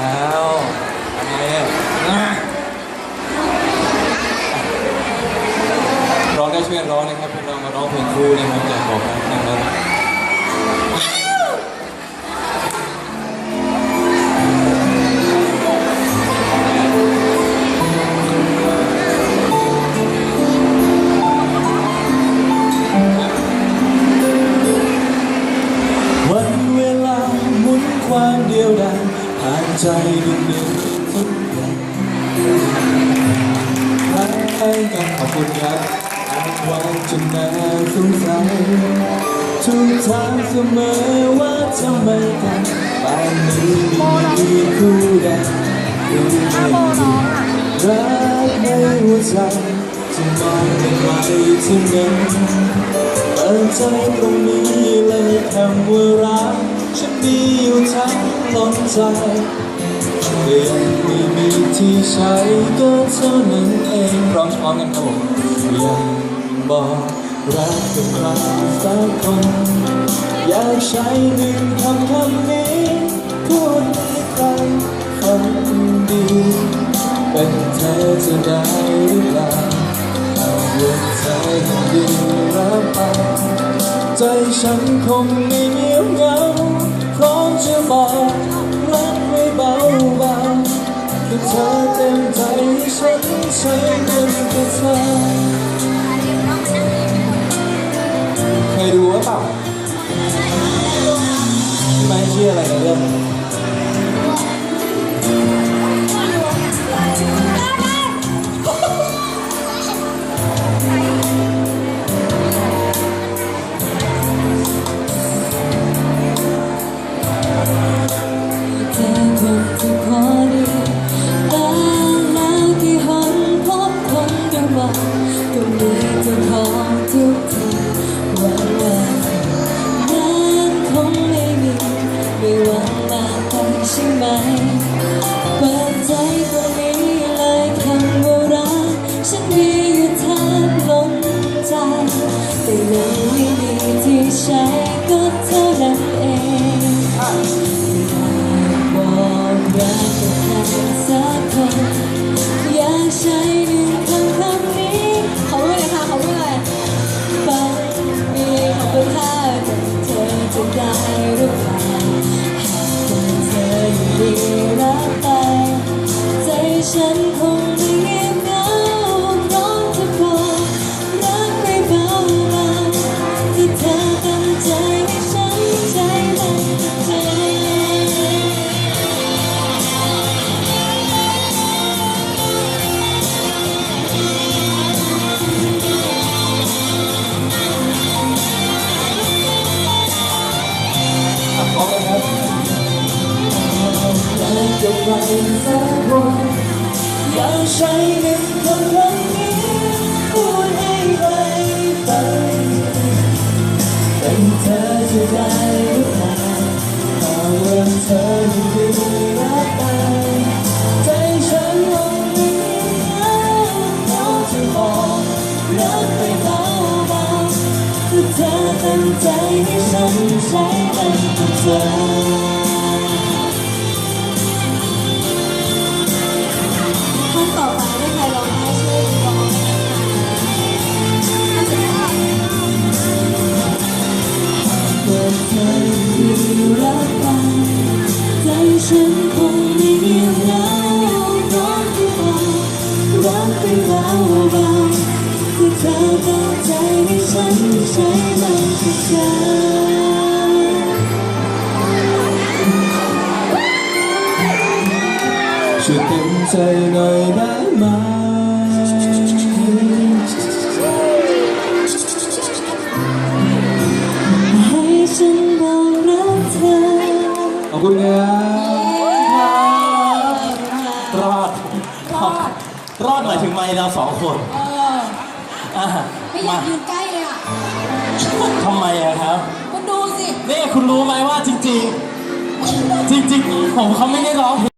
แล้วอันนี้นะร้องได้ช่วยร้องนะครับพวกเรามาร้องเพลงครูนะครับอยากบอกนะครับ ใจดึงดึงทุกอย่างใครกันขอบคุณครับอ่านวันจนน่าสงสัยทุกทางเสมอว่าทำไมกันป่านนี้มีคู่ใดดูไม่ดีรักในหัวใจจะมองเป็นไว้ที่ไหนเปิดใจตรงนี้เลยคำว่ารักฉันมีอยู่ทั้งล้นใจ เพียงไม่มีที่ใช้ก็เท่านั้นเองร้องพร้อมกันครับผมยังบอกรักกับใครสักคนอยากใช้หนึ่งคำคำนี้พูดให้ใครฟังดีเป็นเธอจะได้หรือเปล่าหากว่าเธอยังดีรับไปใจฉันคงไม่เๆ ไหมเปิดใจตรงนี้เลยคำว่ารักฉันมีอยู่แทบล้นใจแต่ยังไม่มีที่ใช้ก็เท่านั้นเองบอกรักกับใครสักคนอยากใช้หนึ่งคำคำนี้ขอด้วยค่ะขอด้วยฟังมีคุณค่ากับเธอจะได้หรื ดี กจะไปสักคนอยากใช้หนึ่งคำคำนี้พูดให้ใครฟังเป็นเธอจะได้หรือเปล่าหาว่าเธอยังดีรับไปใจฉันลงไม่มีแล้วเพราจะบอกรักไปเบาๆถ้าเธอตั้งใจให้ฉันใช้มันเธอ ช่วยเต็มใจหน่อยได้ไหมให้ฉันบอกรักเธอขอบคุณครับรอดรอดรอดหมายถึงไม่เราสองคน เออ อะไม่อยามากยืนใกล้เลยอะ ทำไมอะครับ คุณดูสิ นี่คุณรู้ไหมว่าจริง ๆ จริง ๆ ผมเขาไม่ได้ร้องเพลง